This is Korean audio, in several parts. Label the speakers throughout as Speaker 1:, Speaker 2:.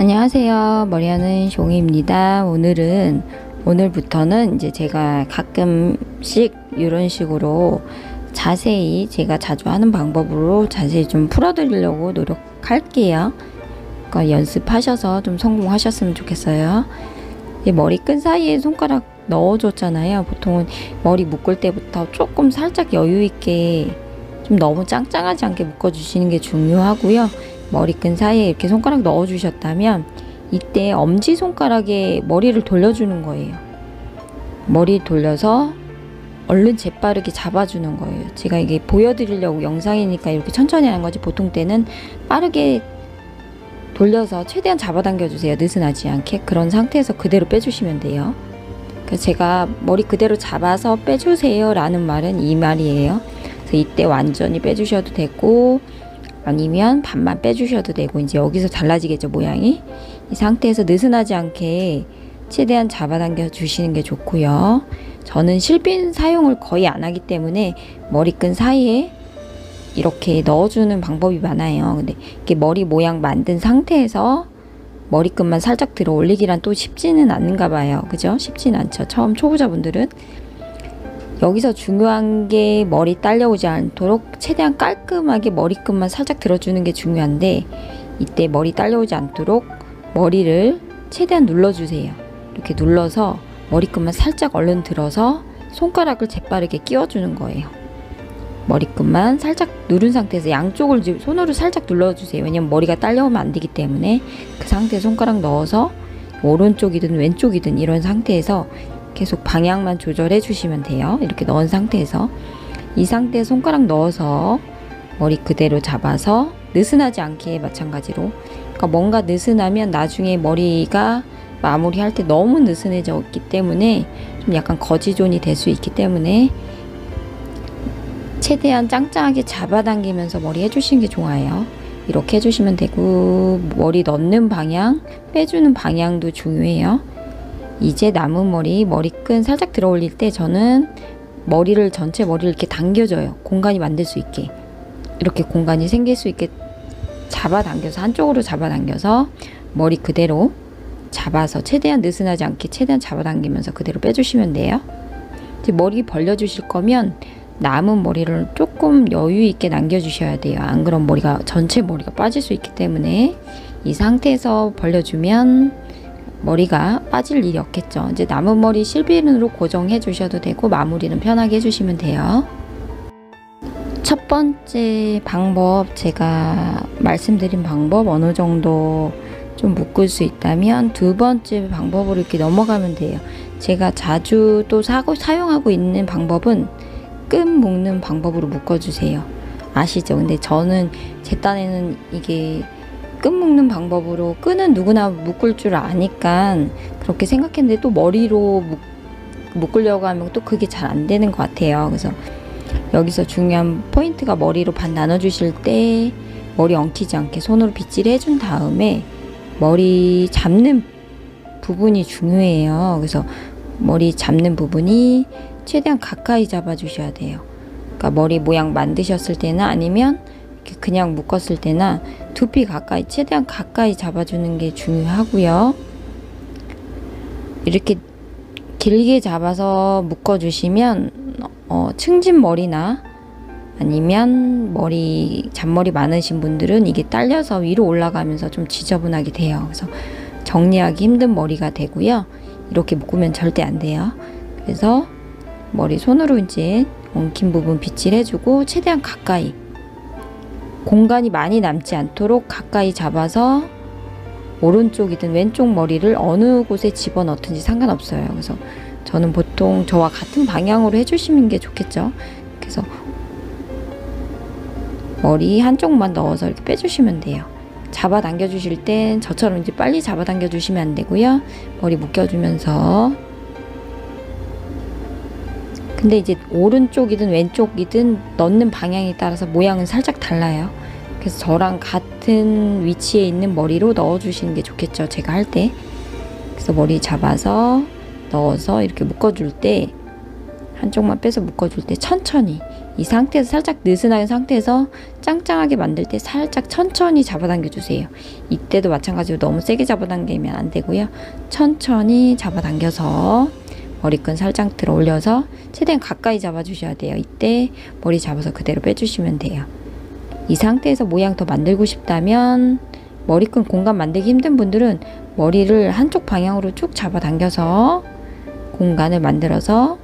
Speaker 1: 안녕하세요. 머리하는 종이입니다. 오늘은 오늘부터는 이제 제가 가끔씩 이런 식으로 자세히 제가 자주 하는 방법으로 자세히 좀 풀어드리려고 노력할게요. 그러니까 연습하셔서 좀 성공하셨으면 좋겠어요. 이 머리 끈 사이에 손가락 넣어줬잖아요. 보통은 머리 묶을 때부터 조금 살짝 여유 있게 좀 너무 짱짱하지 않게 묶어주시는 게 중요하고요. 머리끈 사이에 이렇게 손가락 넣어주셨다면 이때 엄지 손가락에 머리를 돌려주는 거예요. 머리 돌려서 얼른 재빠르게 잡아주는 거예요. 제가 이게 보여드리려고 영상이니까 이렇게 천천히 하는 거지 보통 때는 빠르게 돌려서 최대한 잡아당겨 주세요. 느슨하지 않게 그런 상태에서 그대로 빼주시면 돼요. 제가 머리 그대로 잡아서 빼주세요 라는 말은 이 말이에요. 그래서 이때 완전히 빼주셔도 되고 아니면 반만 빼주셔도 되고 이제 여기서 달라지겠죠 모양이 이 상태에서 느슨하지 않게 최대한 잡아당겨 주시는 게 좋고요. 저는 실핀 사용을 거의 안 하기 때문에 머리끈 사이에 이렇게 넣어주는 방법이 많아요. 근데 이렇게 머리 모양 만든 상태에서 머리끈만 살짝 들어 올리기란 또 쉽지는 않은가 봐요. 그죠? 쉽진 않죠. 처음 초보자분들은. 여기서 중요한 게 머리 딸려오지 않도록 최대한 깔끔하게 머리끈만 살짝 들어주는 게 중요한데 이때 머리 딸려오지 않도록 머리를 최대한 눌러주세요. 이렇게 눌러서 머리끈만 살짝 얼른 들어서 손가락을 재빠르게 끼워주는 거예요. 머리끈만 살짝 누른 상태에서 양쪽을 손으로 살짝 눌러주세요. 왜냐면 머리가 딸려오면 안 되기 때문에 그 상태에 손가락 넣어서 오른쪽이든 왼쪽이든 이런 상태에서 계속 방향만 조절해 주시면 돼요. 이렇게 넣은 상태에서 이 상태에 손가락 넣어서 머리 그대로 잡아서 느슨하지 않게 마찬가지로 그러니까 뭔가 느슨하면 나중에 머리가 마무리할 때 너무 느슨해졌기 때문에 좀 약간 거지존이 될 수 있기 때문에 최대한 짱짱하게 잡아당기면서 머리 해주시는 게 좋아요. 이렇게 해주시면 되고 머리 넣는 방향, 빼주는 방향도 중요해요. 이제 남은 머리 머리끈 살짝 들어 올릴 때 저는 머리를 전체 머리를 이렇게 당겨줘요. 공간이 만들 수 있게 이렇게 공간이 생길 수 있게 잡아당겨서 한쪽으로 잡아당겨서 머리 그대로 잡아서 최대한 느슨하지 않게 최대한 잡아당기면서 그대로 빼주시면 돼요. 이제 머리 벌려주실 거면 남은 머리를 조금 여유 있게 남겨주셔야 돼요. 안 그럼 머리가 전체 머리가 빠질 수 있기 때문에 이 상태에서 벌려주면 머리가 빠질 일이 없겠죠. 이제 남은 머리 실비른으로 고정해 주셔도 되고 마무리는 편하게 해주시면 돼요. 첫 번째 방법 제가 말씀드린 방법 어느 정도 좀 묶을 수 있다면 두 번째 방법으로 이렇게 넘어가면 돼요. 제가 자주 또 사고 사용하고 있는 방법은 끈 묶는 방법으로 묶어주세요. 아시죠? 근데 저는 제 딴에는 이게 끈 묶는 방법으로 끈은 누구나 묶을 줄 아니까 그렇게 생각했는데 또 머리로 묶, 묶으려고 하면 또 그게 잘 안 되는 것 같아요. 그래서 여기서 중요한 포인트가 머리로 반 나눠주실 때 머리 엉키지 않게 손으로 빗질 해준 다음에 머리 잡는 부분이 중요해요. 그래서 머리 잡는 부분이 최대한 가까이 잡아주셔야 돼요. 그러니까 머리 모양 만드셨을 때나 아니면 이렇게 그냥 묶었을 때나 두피 가까이 최대한 가까이 잡아주는 게 중요하고요. 이렇게 길게 잡아서 묶어주시면 어, 승진 머리나 아니면 머리 잔머리 많으신 분들은 이게 딸려서 위로 올라가면서 좀 지저분하게 돼요. 그래서 정리하기 힘든 머리가 되고요. 이렇게 묶으면 절대 안 돼요. 그래서 머리 손으로 이제 엉킨 부분 빗질 해주고 최대한 가까이 공간이 많이 남지 않도록 가까이 잡아서 오른쪽이든 왼쪽 머리를 어느 곳에 집어넣든지 상관없어요. 그래서 저는 보통 저와 같은 방향으로 해주시는 게 좋겠죠. 그래서 머리 한쪽만 넣어서 이렇게 빼주시면 돼요. 잡아당겨 주실 땐 저처럼 이제 빨리 잡아당겨 주시면 안 되고요. 머리 묶여주면서 근데 이제 오른쪽이든 왼쪽이든 넣는 방향에 따라서 모양은 살짝 달라요. 그래서 저랑 같은 위치에 있는 머리로 넣어주시는 게 좋겠죠. 제가 할 때. 그래서 머리 잡아서 넣어서 이렇게 묶어줄 때 한쪽만 빼서 묶어줄 때 천천히 이 상태에서 살짝 느슨한 상태에서 짱짱하게 만들 때 살짝 천천히 잡아당겨 주세요. 이때도 마찬가지로 너무 세게 잡아당기면 안 되고요. 천천히 잡아당겨서 머리끈 살짝 들어 올려서 최대한 가까이 잡아주셔야 돼요. 이때 머리 잡아서 그대로 빼주시면 돼요. 이 상태에서 모양 더 만들고 싶다면 머리끈 공간 만들기 힘든 분들은 머리를 한쪽 방향으로 쭉 잡아당겨서 공간을 만들어서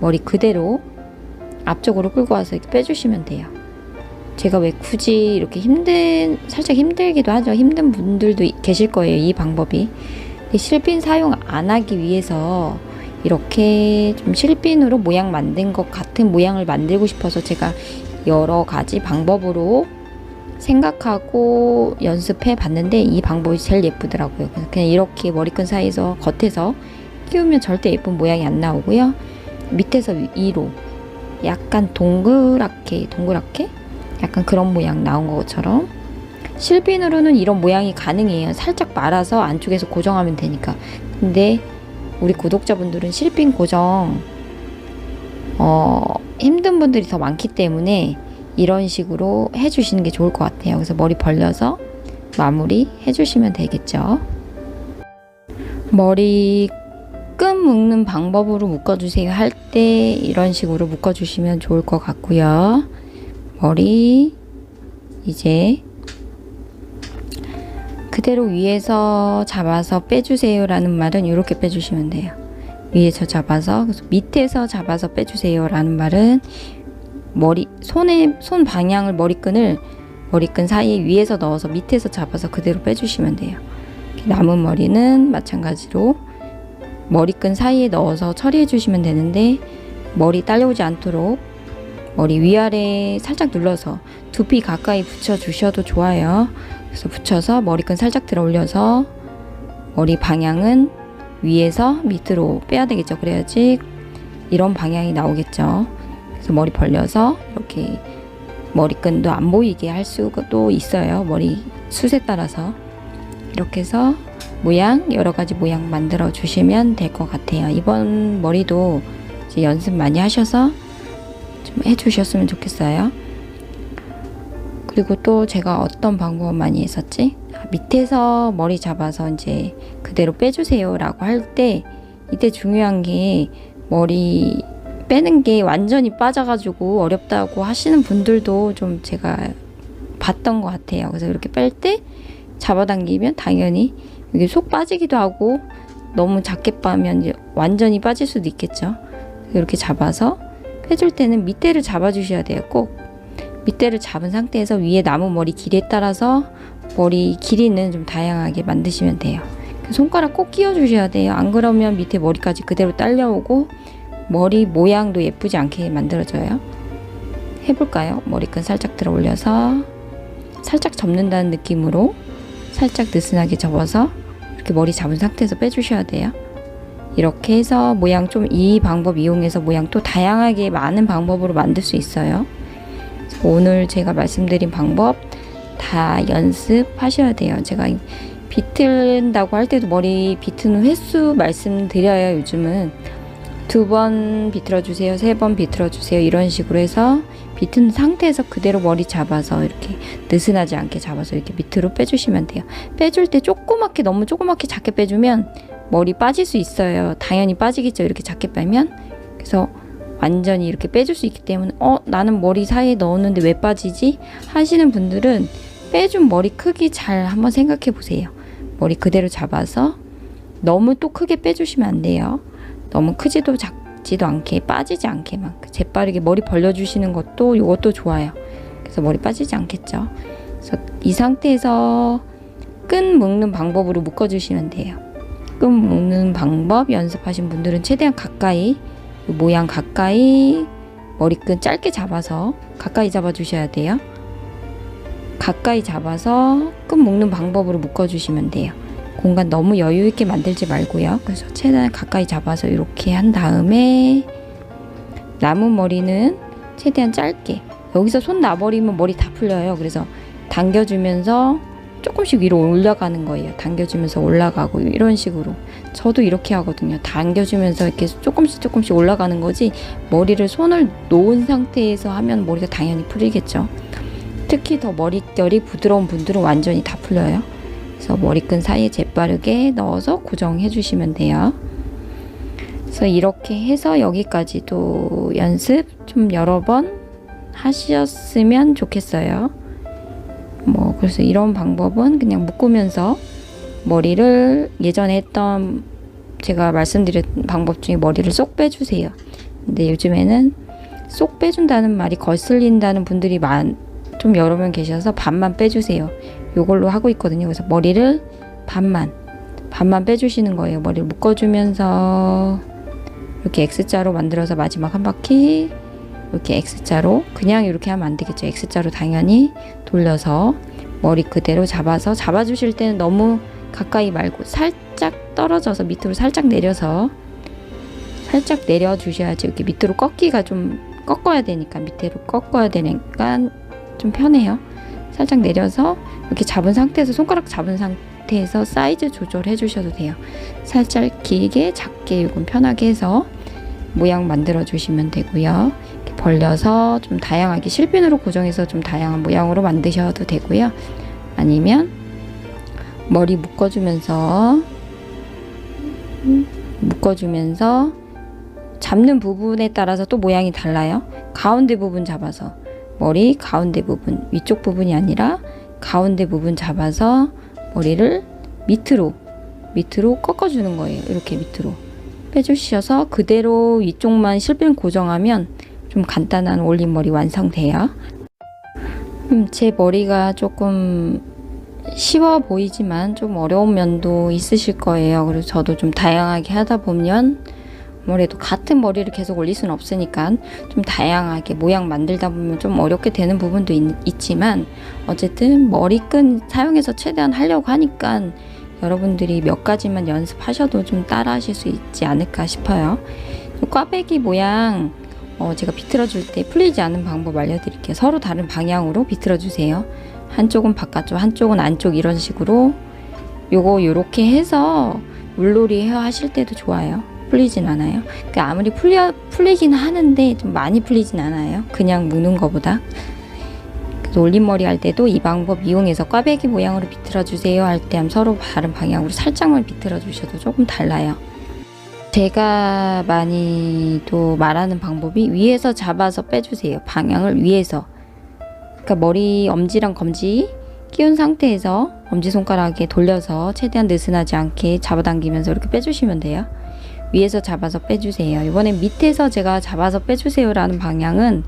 Speaker 1: 머리 그대로 앞쪽으로 끌고 와서 이렇게 빼주시면 돼요. 제가 왜 굳이 이렇게 힘든, 살짝 힘들기도 하죠. 힘든 분들도 이- 계실 거예요. 이 방법이. 실핀 사용 안 하기 위해서 이렇게 좀 실핀으로 모양 만든 것 같은 모양을 만들고 싶어서 제가 여러 가지 방법으로 생각하고 연습해 봤는데 이 방법이 제일 예쁘더라고요. 그래서 그냥 이렇게 머리끈 사이에서 겉에서 끼우면 절대 예쁜 모양이 안 나오고요. 밑에서 위- 위로 약간 동그랗게 동그랗게 약간 그런 모양 나온 것처럼 실핀으로는 이런 모양이 가능해요. 살짝 말아서 안쪽에서 고정하면 되니까. 근데 우리 구독자분들은 실핀 고정 어, 힘든 분들이 더 많기 때문에 이런 식으로 해주시는 게 좋을 것 같아요. 그래서 머리 벌려서 마무리 해주시면 되겠죠. 머리 끈 묶는 방법으로 묶어주세요 할 때 이런 식으로 묶어주시면 좋을 것 같고요. 머리 이제 그대로 위에서 잡아서 빼주세요 라는 말은 이렇게 빼주시면 돼요. 위에서 잡아서 밑에서 잡아서 빼주세요 라는 말은 머리 손에 손 방향을 머리끈을 머리끈 사이에 위에서 넣어서 밑에서 잡아서 그대로 빼주시면 돼요. 남은 머리는 마찬가지로 머리끈 사이에 넣어서 처리해 주시면 되는데 머리 딸려오지 않도록 머리 위아래 살짝 눌러서 두피 가까이 붙여 주셔도 좋아요. 그래서 붙여서 머리끈 살짝 들어 올려서 머리 방향은 위에서 밑으로 빼야 되겠죠. 그래야지 이런 방향이 나오겠죠. 그래서 머리 벌려서 이렇게 머리끈도 안 보이게 할 수도 있어요. 머리 숱에 따라서 이렇게 해서 모양 여러 가지 모양 만들어 주시면 될 것 같아요. 이번 머리도 연습 많이 하셔서 좀 해주셨으면 좋겠어요. 그리고 또 제가 어떤 방법 많이 했었지? 아, 밑에서 머리 잡아서 이제 그대로 빼주세요 라고 할 때 이때 중요한 게 머리 빼는 게 완전히 빠져가지고 어렵다고 하시는 분들도 좀 제가 봤던 것 같아요. 그래서 이렇게 뺄 때 잡아당기면 당연히 이게 속 빠지기도 하고 너무 작게 빠면 완전히 빠질 수도 있겠죠. 이렇게 잡아서 빼줄 때는 밑에를 잡아주셔야 돼요. 꼭 밑에를 잡은 상태에서 위에 남은 머리 길이에 따라서 머리 길이는 좀 다양하게 만드시면 돼요. 손가락 꼭 끼워주셔야 돼요. 안 그러면 밑에 머리까지 그대로 딸려오고 머리 모양도 예쁘지 않게 만들어져요. 해볼까요? 머리끈 살짝 들어 올려서 살짝 접는다는 느낌으로 살짝 느슨하게 접어서 이렇게 머리 잡은 상태에서 빼주셔야 돼요. 이렇게 해서 모양 좀 이 방법 이용해서 모양 또 다양하게 많은 방법으로 만들 수 있어요. 오늘 제가 말씀드린 방법 다 연습하셔야 돼요. 제가 비틀다고 할 때도 머리 비트는 횟수 말씀드려요. 요즘은 두 번 비틀어 주세요, 세 번 비틀어 주세요 이런 식으로 해서 비튼 상태에서 그대로 머리 잡아서 이렇게 느슨하지 않게 잡아서 이렇게 밑으로 빼주시면 돼요. 빼줄 때 조그맣게 너무 조그맣게 작게 빼주면 머리 빠질 수 있어요. 당연히 빠지겠죠. 이렇게 작게 빼면 그래서 완전히 이렇게 빼줄 수 있기 때문에 어 나는 머리 사이에 넣었는데 왜 빠지지 하시는 분들은 빼준 머리 크기 잘 한번 생각해 보세요. 머리 그대로 잡아서 너무 또 크게 빼주시면 안 돼요. 너무 크지도 작지도 않게 빠지지 않게만 재빠르게 머리 벌려주시는 것도 이것도 좋아요. 그래서 머리 빠지지 않겠죠. 그래서 이 상태에서 끈 묶는 방법으로 묶어주시면 돼요. 끈 묶는 방법 연습하신 분들은 최대한 가까이 모양 가까이 머리끈 짧게 잡아서 가까이 잡아 주셔야 돼요. 가까이 잡아서 끈 묶는 방법으로 묶어 주시면 돼요. 공간 너무 여유 있게 만들지 말고요. 그래서 최대한 가까이 잡아서 이렇게 한 다음에 남은 머리는 최대한 짧게 여기서 손 놔버리면 머리 다 풀려요. 그래서 당겨주면서 조금씩 위로 올라가는 거예요. 당겨주면서 올라가고 이런 식으로. 저도 이렇게 하거든요. 당겨주면서 이렇게 조금씩 조금씩 올라가는 거지 머리를 손을 놓은 상태에서 하면 머리가 당연히 풀리겠죠. 특히 더 머릿결이 부드러운 분들은 완전히 다 풀려요. 그래서 머리끈 사이에 재빠르게 넣어서 고정해 주시면 돼요. 그래서 이렇게 해서 여기까지도 연습 좀 여러 번 하셨으면 좋겠어요. 뭐 그래서 이런 방법은 그냥 묶으면서 머리를 예전에 했던 제가 말씀드린 방법 중에 머리를 쏙 빼주세요. 근데 요즘에는 쏙 빼준다는 말이 거슬린다는 분들이 많, 좀 여러 명 계셔서 반만 빼주세요. 요걸로 하고 있거든요. 그래서 머리를 반만, 반만 빼주시는 거예요. 머리를 묶어주면서 이렇게 X자로 만들어서 마지막 한 바퀴 이렇게 X자로 그냥 이렇게 하면 안 되겠죠. X자로 당연히 돌려서 머리 그대로 잡아서 잡아주실 때는 너무 가까이 말고 살짝 떨어져서 밑으로 살짝 내려서 살짝 내려 주셔야지 이렇게 밑으로 꺾기가 좀 꺾어야 되니까 밑으로 꺾어야 되니까 좀 편해요. 살짝 내려서 이렇게 잡은 상태에서 손가락 잡은 상태에서 사이즈 조절해 주셔도 돼요. 살짝 길게 작게 이건 편하게 해서 모양 만들어 주시면 되고요. 벌려서 좀 다양하게 실핀으로 고정해서 좀 다양한 모양으로 만드셔도 되고요. 아니면 머리 묶어주면서 음, 묶어주면서 잡는 부분에 따라서 또 모양이 달라요. 가운데 부분 잡아서 머리 가운데 부분 위쪽 부분이 아니라 가운데 부분 잡아서 머리를 밑으로 밑으로 꺾어주는 거예요. 이렇게 밑으로 빼주셔서 그대로 위쪽만 실핀 고정하면 좀 간단한 올림머리 완성돼요. 음, 제 머리가 조금 쉬워 보이지만 좀 어려운 면도 있으실 거예요. 그래서 저도 좀 다양하게 하다 보면 아무래도 같은 머리를 계속 올릴 수는 없으니까 좀 다양하게 모양 만들다 보면 좀 어렵게 되는 부분도 있, 지만 어쨌든 머리끈 사용해서 최대한 하려고 하니까 여러분들이 몇 가지만 연습하셔도 좀 따라 하실 수 있지 않을까 싶어요. 꽈배기 모양 어, 제가 비틀어 줄 때 풀리지 않은 방법 알려드릴게요. 서로 다른 방향으로 비틀어 주세요. 한쪽은 바깥쪽, 한쪽은 안쪽 이런 식으로 요거 요렇게 해서 물놀이 하실 때도 좋아요. 풀리진 않아요. 그러니까 아무리 풀려 풀리긴 하는데 좀 많이 풀리진 않아요. 그냥 무는. 그래서 올림머리 할 때도 이 방법 이용해서 꽈배기 모양으로 비틀어 주세요 할 때 서로 다른 방향으로 살짝만 비틀어 주셔도 조금 달라요. 제가 많이 또 말하는 방법이 위에서 잡아서 빼주세요. 방향을 위에서. 그러니까 머리 엄지랑 검지 끼운 상태에서 엄지손가락에 돌려서 최대한 느슨하지 않게 잡아당기면서 이렇게 빼주시면 돼요. 위에서 잡아서 빼주세요. 이번엔 밑에서 제가 잡아서 빼주세요 라는 방향은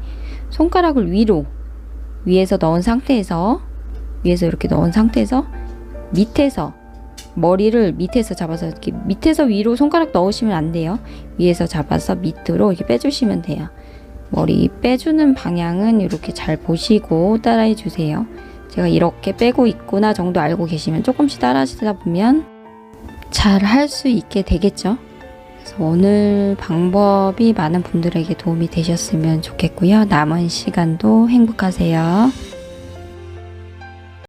Speaker 1: 손가락을 위로 위에서 넣은 상태에서 위에서 이렇게 넣은 상태에서 밑에서 머리를 밑에서 잡아서 이렇게 밑에서 위로 손가락 넣으시면 안 돼요. 위에서 잡아서 밑으로 이렇게 빼주시면 돼요. 머리 빼주는 방향은 이렇게 잘 보시고 따라해 주세요. 제가 이렇게 빼고 있구나 정도 알고 계시면 조금씩 따라 하시다 보면 잘 할 수 있게 되겠죠. 그래서 오늘 방법이 많은 분들에게 도움이 되셨으면 좋겠고요. 남은 시간도 행복하세요.